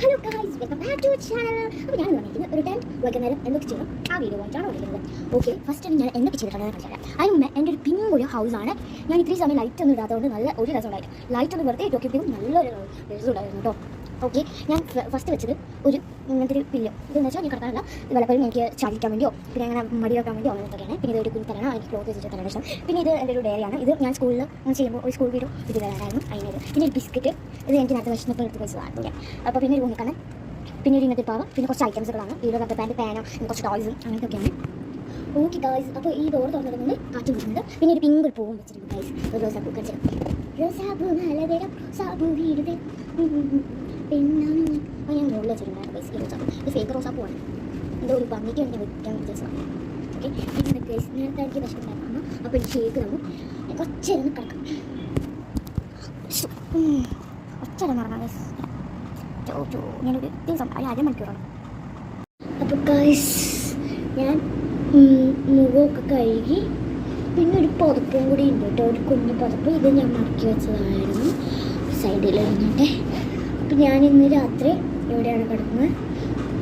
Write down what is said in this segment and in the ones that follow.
Hello guys welcome back to channel അപ്പോൾ ഞാൻ വന്നിരിക്കുന്നത് ഒരു ടൈം വൈകുന്നേരം എന്തൊക്കെ ചെയ്യണം ആ വീഡിയോ വായിച്ചാണ് വന്നിരിക്കുന്നത്. ഓക്കെ ഫസ്റ്റ് ഞാൻ എന്തൊക്കെ ചെയ്തിട്ടുണ്ടെന്ന് കാണിച്ചാൽ അതിന് മുമ്പ് എന്റെ ഒരു പിങ്ക് ഒരു ഹൗസാണ് ഞാൻ ഇത്രയും സമയം ലൈറ്റ് ഒന്നും ഇടാത്തതുകൊണ്ട് നല്ല ഒരു രസം ലൈറ്റ് ഒന്ന് വെറുതെ ഇട്ടൊക്കെ നല്ലൊരു രസം ഉണ്ടായിരുന്നു കേട്ടോ. ഓക്കെ ഞാൻ ഫസ്റ്റ് വെച്ചത് ഒരു ഇങ്ങനത്തെ ഒരു പില്ലോ ഇതെന്ന് വെച്ചാൽ ഞാൻ കിടക്കാനുള്ള വല്ലപ്പോഴും എനിക്ക് ചാടിക്കാൻ വേണ്ടിയോ പിന്നെ അങ്ങനെ മടി വെക്കാൻ വേണ്ടിയോ അങ്ങനത്തെയൊക്കെയാണ് പിന്നെ ഇത് ഒരു കുഞ്ഞിത്തലാണ് എനിക്ക് ക്ലോത്ത് വെച്ചിട്ട് തരാൻ ഇഷ്ടം. പിന്നെ ഇത് എന്റെ ഒരു ഡയറിയാണ് ഇത് ഞാൻ സ്കൂളിൽ ചെയ്യുമ്പോൾ ഒരു സ്കൂൾ വീടും ഇത് തരാനായിരുന്നു അതിനത്. പിന്നെ ഒരു ബിസ്ക്കറ്റ് ഇത് എനിക്ക് നേരത്തെ വിഷമപ്പോൾ എടുത്ത് വെച്ചതാണ് അപ്പോൾ പിന്നെ ഒരു ഊണിക്കാണ് പിന്നെ ഒരു ഇങ്ങനത്തെ പാവ പിന്നെ കുറച്ച് ഐറ്റംസുകളാണ് ഈ റബ്ബർ പാന്റ് പാനോ കുറച്ച് ടോയ്സും അങ്ങനത്തെയൊക്കെയാണ് ഓക്കെ ഗായ്സ് അപ്പോൾ ഈ ഡോർ തുറന്നിടുന്നത് കാറ്റ് വരുന്നത് പിന്നെ ഒരു പിങ്ക് പൂവും വെച്ചിട്ടുണ്ട് ഗായ്സ് ഒരു റോസാപ്പൂ വീടുതെ ഞാൻ ആ ഞാൻ മുകളിൽ വെച്ചിട്ടുണ്ടായിരുന്നു ഗൈസ് ഇത് ഫേക്ക് റോസാപ്പൂവാണ് എന്തോ ഒരു ഭംഗിക്ക് വേണ്ടി വെക്കാൻ ഉദ്ദേശമാണ് ഓക്കെ പിന്നെ ഗൈസ് നേരത്തെ എനിക്ക് വിഷമമുണ്ടായിരുന്നു അപ്പോൾ എനിക്ക് ഷേക്ക് തന്നു കുറച്ചേരം കിടക്കാം. ഒച്ചരം നടക്കാം ഗൈസ് ഞാനൊരു ദിവസം ഒരു അരമണിക്കൂറാണ് അപ്പോൾ ഗൈസ് ഞാൻ മുഖമൊക്കെ കഴുകി പിന്നെ ഒരു പുതപ്പും കൂടി ഉണ്ട് കേട്ടോ. ഒരു കുഞ്ഞു പുതപ്പ്. ഇത് ഞാൻ മടക്കി വെച്ചതായിരുന്നു. സൈഡിൽ ഇരുന്നിട്ട് അപ്പം ഞാൻ ഇന്ന് രാത്രി എവിടെയാണ് കിടക്കുന്നത്.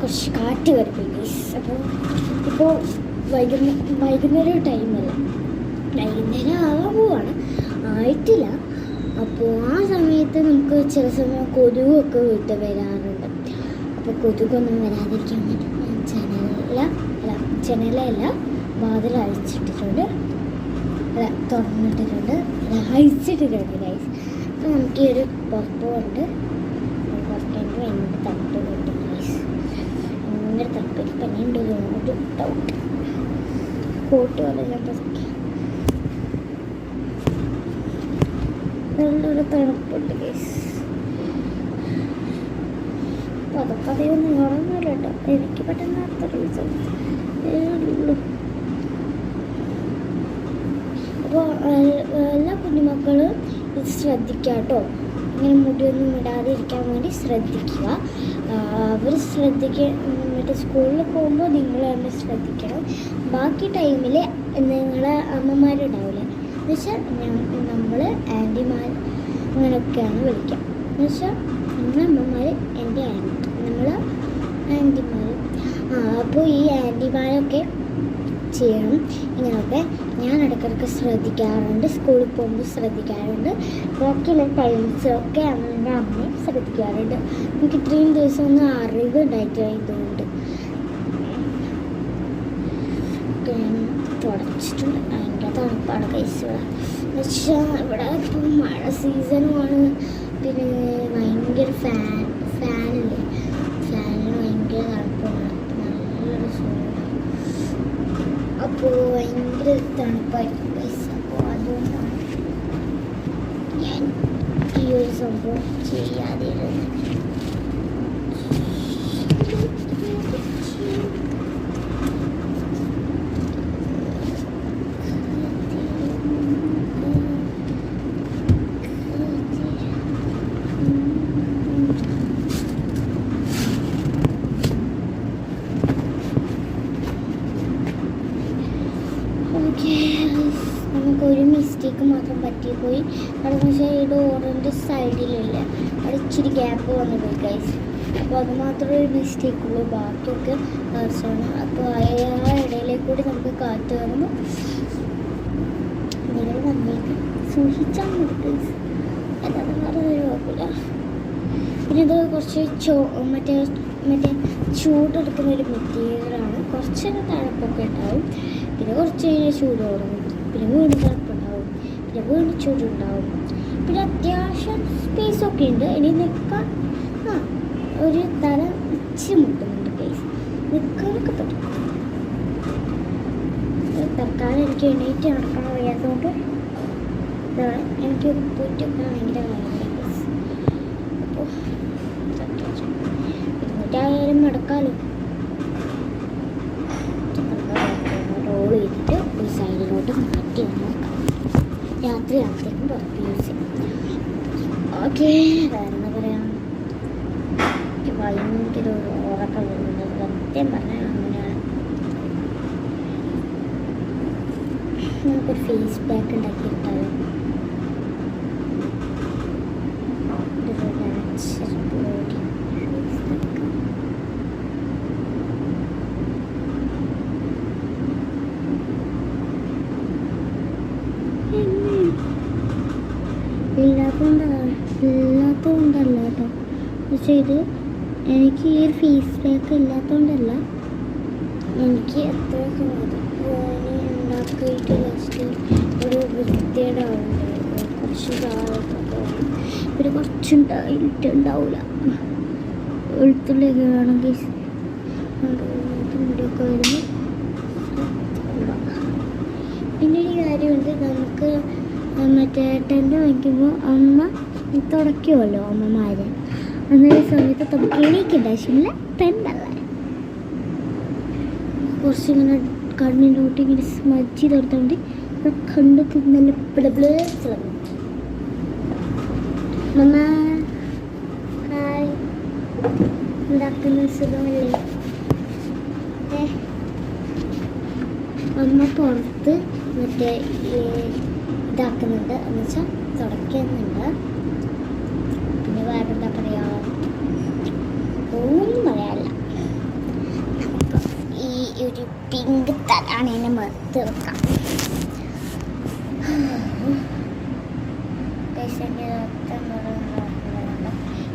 കുറച്ച് കാറ്റ് വരും പ്ലീസ് അപ്പോൾ ഇപ്പോൾ വൈകുന്നേരം വൈകുന്നേരം ടൈമല്ല വൈകുന്നേരം ആവാൻ പോവാണ്. ആയിട്ടില്ല. അപ്പോൾ ആ സമയത്ത് നമുക്ക് ചില സമയം കൊതുകൊക്കെ വീട്ടിൽ വരാറുണ്ട്. അപ്പോൾ കൊതുകൊന്നും വരാതിരിക്കാൻ വേണ്ടി ഞാൻ ജനല അല്ല ജനലല്ല വാതിൽ അഴിച്ചിട്ടിട്ടുണ്ട്. അല്ല തുറന്നിട്ടിട്ടുണ്ട്. അഴിച്ചിട്ടിട്ടുണ്ട് ഗൈസ് അപ്പോൾ നമുക്ക് ഈ ഒരു പുറത്തുകൊണ്ട് പുറത്തേക്ക് ഭയങ്കര തണുപ്പ് കിട്ടും ഗൈസ് ഭയങ്കര തണുപ്പ് എനിക്ക് പനിയുണ്ട് കോട്ട് പോലെ ഞാൻ പുറത്ത് നല്ലൊരു തണുപ്പുണ്ട് അതൊക്കെ പതപ്പതയൊന്നും ഉറങ്ങില്ല കേട്ടോ എനിക്ക് പറ്റുന്ന അത്ര റീസൺ ഉള്ളൂ അപ്പോൾ എല്ലാ കുഞ്ഞുമക്കളും ഇത് ശ്രദ്ധിക്കുക കേട്ടോ ഇങ്ങനെ മുടിയൊന്നും ഇടാതെ ഇരിക്കാൻ വേണ്ടി ശ്രദ്ധിക്കുക. അവർ ശ്രദ്ധിക്കുക മറ്റേ സ്കൂളിൽ പോകുമ്പോൾ നിങ്ങൾ തന്നെ ശ്രദ്ധിക്കണം. ബാക്കി ടൈമിൽ നിങ്ങളെ അമ്മമാരുണ്ടാവില്ലേ? എന്ന് വെച്ചാൽ നമ്മൾ ആന്റിമാർ അങ്ങനെയൊക്കെയാണ് വിളിക്കുക എന്നുവെച്ചാൽ നിങ്ങളെ അമ്മമാർ എന്റെ ആന്റി നമ്മൾ ആന്റിമാർ ആ അപ്പോൾ ഈ ആന്റിമാരൊക്കെ ചെയ്യണം. ഇങ്ങനെയൊക്കെ ഞാൻ ഇടയ്ക്കിടയ്ക്ക് ശ്രദ്ധിക്കാറുണ്ട് സ്കൂളിൽ പോകുമ്പോൾ ശ്രദ്ധിക്കാറുണ്ട്. ബാക്കിയുള്ള ടൈംസൊക്കെ അമ്മയുടെ അമ്മയും ശ്രദ്ധിക്കാറുണ്ട്. എനിക്ക് ഇത്രയും ദിവസമൊന്നും അറിവ് ഉണ്ടായിട്ടായതുകൊണ്ട് ഒക്കെ ഞാൻ തുടച്ചിട്ടുണ്ട്. ഭയങ്കര തണുപ്പാണ് കഴിച്ചത് വെച്ചാൽ ഇവിടെ ഇപ്പം മഴ സീസണുമാണ് പിന്നെ ഭയങ്കര ഫാൻ ഫാനില്ലേ ഫാനിന് ഭയങ്കര തണുപ്പാണ്. നല്ലൊരു സുഖമാണ് അപ്പോൾ ഭയങ്കര തണുപ്പായിരിക്കും ഗൈസ് അപ്പോൾ അതുകൊണ്ടാണ് ഞാൻ ഈ ഒരു സംഭവം ചെയ്യാതിരുന്നത്. ഓക്കെ നമുക്ക് ഒരു മിസ്റ്റേക്ക് മാത്രം പോയി അവിടെ വെച്ചാൽ ഈ ഡോറിന്റെ സൈഡിലില്ല. അവിടെ ഇച്ചിരി ഗ്യാപ്പ് വന്നു പോയി ഗൈസ് അപ്പോൾ അത് മാത്രമേ ഒരു മിസ്റ്റേക്ക് ഉള്ളൂ. ബാക്കിയൊക്കെ ആവശ്യമാണ് അപ്പോൾ ആ ഇടയിലേക്ക് കൂടി നമുക്ക് കാറ്റ് വരുമ്പോൾ നിങ്ങൾ വന്നേക്ക് സൂക്ഷിച്ചാൽ മതി ഗൈസ് അല്ലാതെ വേറെ കുഴപ്പമില്ല. പിന്നെ ഇത് കുറച്ച് ചോ മറ്റേ മറ്റേ ചൂടെടുക്കുന്ന ഒരു മെറ്റീരിയലാണ് കുറച്ചൊരു തണുപ്പൊക്കെ ഉണ്ടാവും. പിന്നെ കുറച്ച് കഴിഞ്ഞാൽ ചൂട് തുടങ്ങും. പിന്നെ വീണ്ടും പിന്നെ വീണ്ടും ചൂടുണ്ടാവും പിന്നെ അത്യാവശ്യം സ്പേസ് ഒക്കെ ഉണ്ട്. ഇനി നിൽക്കാൻ ആ ഒരു തല ഇച്ചിരി മുട്ടുന്നുണ്ട് കേസ് നിൽക്കാനൊക്കെ പറ്റും. തൽക്കാലം എനിക്ക് എണീറ്റ് നടക്കാൻ വയ്യാത്തതുകൊണ്ട് ഇതാണ് എനിക്ക് ഉപ്പൂറ്റൊക്കെ ഭയങ്കര കാര്യമാണ് കേസ് അപ്പോൾ ഇരുന്നൂറ്റായാലും മടക്കാലോ രാത്രി ആകുമ്പോഴത്തേക്കും പുറത്ത് യൂസ് ചെയ്യാം ഓക്കെ വേറെന്താ പറയാ? എനിക്ക് ഭയങ്കര ഒരു ഉറക്കം വരുന്നത് സത്യം പറഞ്ഞാൽ അങ്ങനെയാണ് നമുക്കൊരു ഫേസ് പാക്ക് ഉണ്ടാക്കിയിട്ടാലും ചെയ്ത് എനിക്ക് ഈ ഒരു ഫീസ് പേക്ക് ഇല്ലാത്തതുകൊണ്ടല്ല എനിക്ക് എത്ര ഒരു വൃത്തിയേടാവുന്നുണ്ട് കുറച്ച് താഴോട്ടൊക്കെ വരും. പിന്നെ ഉണ്ടാവില്ല വെളുത്തുള്ളിയൊക്കെ വേണമെങ്കിൽ പിന്നെ ഒരു കാര്യമുണ്ട്. നമുക്ക് മറ്റേ ടെന്റ് വയ്ക്കുമ്പോൾ അമ്മ തുടയ്ക്കുമല്ലോ അമ്മമാര്. അന്നേരം സമയത്ത് നമുക്ക് എണീക്കേണ്ട ആവശ്യമില്ല ടെന്റല്ല കുറച്ചിങ്ങനെ കണ്ണിലോട്ട് ഇങ്ങനെ സ്മജ് ചെയ്ത് കൊടുത്തോണ്ട് കണ്ട് നല്ല ഉണ്ടാക്കുന്ന സുഖമല്ലേ? അമ്മ പുറത്ത് മറ്റേ ഇതാക്കുന്നുണ്ട്. എന്ന് വെച്ചാൽ തുടയ്ക്കുന്നുണ്ട് പിന്നെ വേറെ എന്താ പറയാ ഒന്നും പറയാനില്ല നമുക്ക് ഈ പിങ്ക് എന്നെ മറുത്ത് വെക്കാം.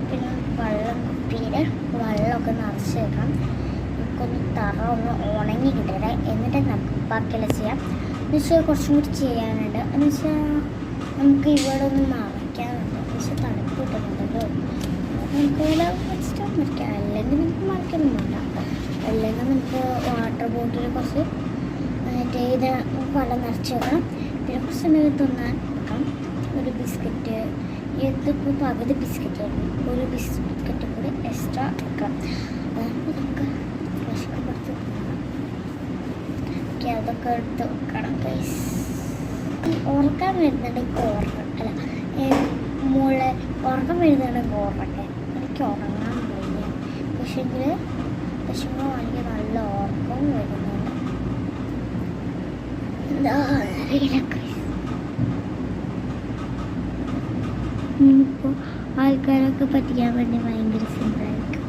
പിന്നെ വെള്ളം കുപ്പിയിൽ വെള്ളമൊക്കെ നിറച്ച് വെക്കാം നമുക്കൊന്ന് തറ ഒന്ന് ഉണങ്ങി കിട്ടട്ടെ എന്നിട്ട് നമുക്ക് ബാക്കിയെല്ലാം ചെയ്യാം എന്ന് വെച്ചാൽ കുറച്ചും കൂടി ചെയ്യാനുണ്ട് എന്ന് വെച്ചാൽ നമുക്ക് ഇവിടെ ഒന്ന് മറയ്ക്കാനുണ്ട് എന്ന് വെച്ചാൽ തണുപ്പ് കിട്ടുന്നുണ്ടല്ലോ നമുക്ക് ഇവിടെ വെച്ചിട്ട് മറിക്കാം അല്ലെങ്കിൽ നമുക്ക് മറിക്കൊന്നും വേണ്ട അല്ലെങ്കിൽ നമുക്ക് വാട്ടർ ബോട്ടിൽ കുറച്ച് മറ്റേ ഇത് വെള്ളം നിറച്ച് വെക്കണം. പിന്നെ കുറച്ച് സമയം തിന്നാൻ വെക്കാം ഒരു ബിസ്ക്കറ്റ് ഇതിപ്പോൾ പകുതി ബിസ്ക്കറ്റ് ഒരു ബിസ്ക്കറ്റ് കൂടി എക്സ്ട്രാ വെക്കാം അതാകുമ്പോൾ നമുക്ക് വിശക്കപ്പെടുത്ത് ഓക്കെ അതൊക്കെ എടുത്ത് വെക്കണം ഗൈസ് ഉറക്കം വരുന്നുണ്ടെങ്കിൽ ഓർമ്മ അല്ല മുളെ ഉറക്കം വരുന്നുണ്ടെങ്കിൽ ഉറക്കട്ടെ എനിക്ക് ഉറങ്ങാൻ പോയി പക്ഷേങ്കിൽ വിഷമമാണെങ്കിൽ നല്ല ഉറക്കവും വരുന്നുണ്ട് എന്താ അറിയില്ല ഗൈസ് ഇപ്പോൾ ആൾക്കാരൊക്കെ പറ്റിക്കാൻ വേണ്ടി ഭയങ്കര സിമ്പിളായിരിക്കും.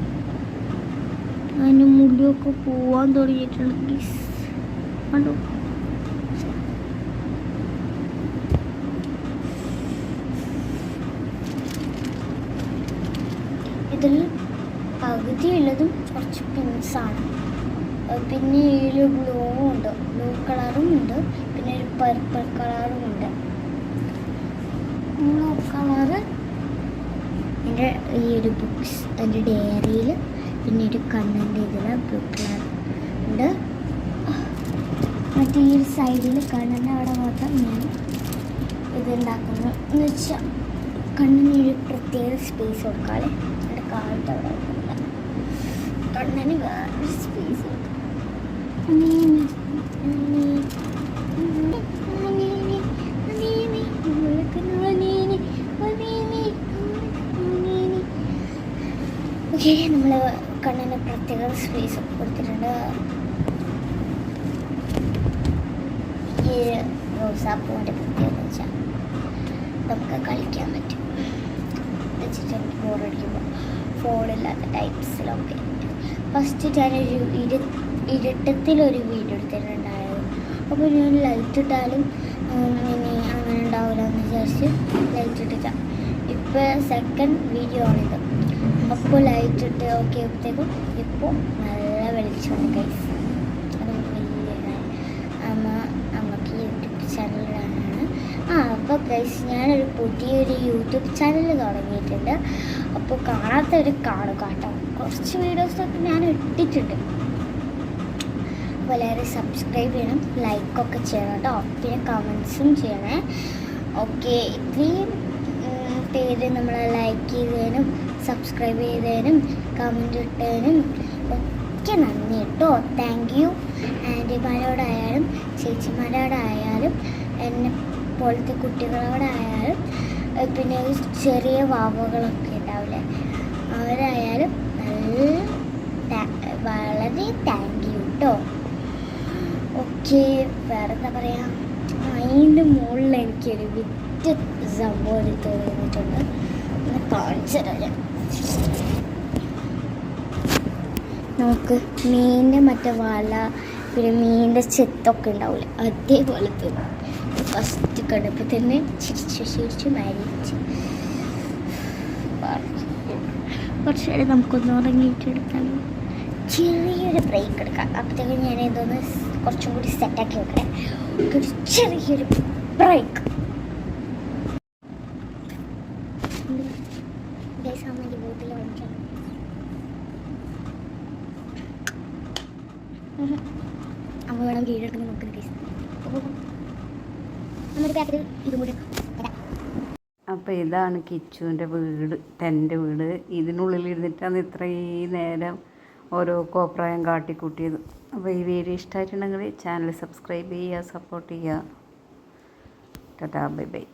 അതിന് മുടിയൊക്കെ പോവാൻ തുടങ്ങിയിട്ടുണ്ട് ഗൈസ് കണ്ടോ? ഇതിൽ പകുതിയുള്ളതും കുറച്ച് പിൻസാണ് പിന്നെ ഇതിൽ ബ്ലൂ ഉണ്ട്. ബ്ലൂ കളറും ഉണ്ട്. പിന്നെ ഒരു പർപ്പിൾ കളറും ഉണ്ട്. ബ്ലൂ കളറ് എന്റെ ഈ ഒരു ബുക്സ് എന്റെ ഡയറിയിൽ പിന്നെ ഒരു കണ്ണിന്റെ ഇതിൽ ബ്ലൂ കളർ ഉണ്ട്. മറ്റേ ഈ ഒരു സൈഡിൽ കണ്ണിന്റെ അവിടെ മാത്രം ഞാൻ ഇതുണ്ടാക്കുന്നു എന്ന് വെച്ചാൽ കണ്ണിന് ഒരു പ്രത്യേക സ്പേസ് കൊടുക്കാതെ എന്റെ കാലത്ത് അവിടെ കണ്ണിന് വേറൊരു സ്പേസ് ഓക്കെ നമ്മൾ കണ്ണിന് പ്രത്യേക സ്പേസ് ഒക്കെ കൊടുത്തിട്ടുണ്ട്. ഈ റോസാപ്പൂവിന്റെ പ്രത്യേകത വെച്ചാൽ നമുക്ക് കളിക്കാൻ പറ്റും. വെച്ചിട്ട് ബോറടിക്കുമ്പോൾ ഫോണില്ലാത്ത ടൈപ്സിലൊക്കെ ഫസ്റ്റ് ഞാനൊരു ഇരു ഇരുട്ടത്തിലൊരു വീഡിയോ എടുത്തിട്ടുണ്ടായിരുന്നു. അപ്പോൾ ഞാൻ ലൈറ്റ് ഇട്ടാലും ഇനി അങ്ങനെ ഉണ്ടാവില്ല എന്ന് വിചാരിച്ച് ലൈറ്റ് ഇട്ടില്ല ഇപ്പോൾ സെക്കൻഡ് വീഡിയോ ആണിത്. അപ്പോൾ ലൈറ്റ് ഇട്ട് ഓക്കെ ആയപ്പോഴത്തേക്കും ഇപ്പോൾ നല്ല വെളിച്ചമാണ് കൈസ് അമ്മ അമ്മയ്ക്ക് യൂട്യൂബ് ഇടാനാണ് ആ അപ്പോൾ ഗൈസ് ഞാനൊരു പുതിയൊരു യൂട്യൂബ് ചാനൽ തുടങ്ങിയിട്ടുണ്ട്. അപ്പോൾ കാണാത്തവർ കാണുക കേട്ടോ. കുറച്ച് വീഡിയോസൊക്കെ ഞാൻ ഇട്ടിട്ടുണ്ട്. എല്ലാവരും സബ്സ്ക്രൈബ് ചെയ്യണം ലൈക്കൊക്കെ ചെയ്യണം കേട്ടോ പിന്നെ കമൻസും ചെയ്യണേ. ഓക്കെ ഇത്രയും പേര് നമ്മളെ ലൈക്ക് ചെയ്തതിനും സബ്സ്ക്രൈബ് ചെയ്തതിനും കമന്റ് ഇട്ടതിനും ഒക്കെ നന്ദി കേട്ടോ താങ്ക് യു ആന്റിമാരോടായാലും ചേച്ചിമാരോടായാലും എന്നെ പോലത്തെ കുട്ടികളോടായാലും പിന്നെ ചെറിയ വാവകളൊക്കെ ഉണ്ടാവില്ലേ അവരായാലും നല്ല വളരെ താങ്ക് യു കേട്ടോ ഓക്കെ വേറെ എന്താ പറയുക അതിന്റെ മുകളിൽ എനിക്കൊരു വിറ്റ് സംഭവം തോന്നിയിട്ടുണ്ട് ഒന്ന്. നമുക്ക് മീനിന്റെ മറ്റേ വല പിന്നെ മീനിന്റെ ചെത്തൊക്കെ ഉണ്ടാവില്ല അതേപോലെ തോന്നും ഫസ്റ്റ് കണ്ടപ്പോൾ തന്നെ ചിരിച്ച് ചിരിച്ച് മരിച്ചു. കുറച്ച് നേരം നമുക്കൊന്ന് ഉറങ്ങിയിട്ടെടുക്കാം ചെറിയൊരു ബ്രേക്ക് എടുക്കാം. അപ്പോഴത്തേക്കും ഞാൻ ഇതൊന്ന് കുറച്ചും കൂടി സെറ്റാക്കി വെക്കണേ. ഒരു ചെറിയൊരു ബ്രേക്ക് അമ്മ വേണം കീഴെടുക്കുന്ന നോക്കുന്ന കേസ് നമ്മുടെ പാക്കറ്റിൽ ഇതും കൂടി അപ്പോൾ ഇതാണ് കിച്ചുവിന്റെ വീട് ടെന്റെ വീട്. ഇതിനുള്ളിൽ ഇരുന്നിട്ടാണ് ഇത്രയും നേരം ഓരോ കോപ്രായം കാട്ടിക്കൂട്ടിയത്. അപ്പോൾ ഈ വീഡിയോ ഇഷ്ടമായിട്ടുണ്ടെങ്കിൽ ചാനൽ സബ്സ്ക്രൈബ് ചെയ്യുക സപ്പോർട്ട് ചെയ്യുക. Tata bye bye.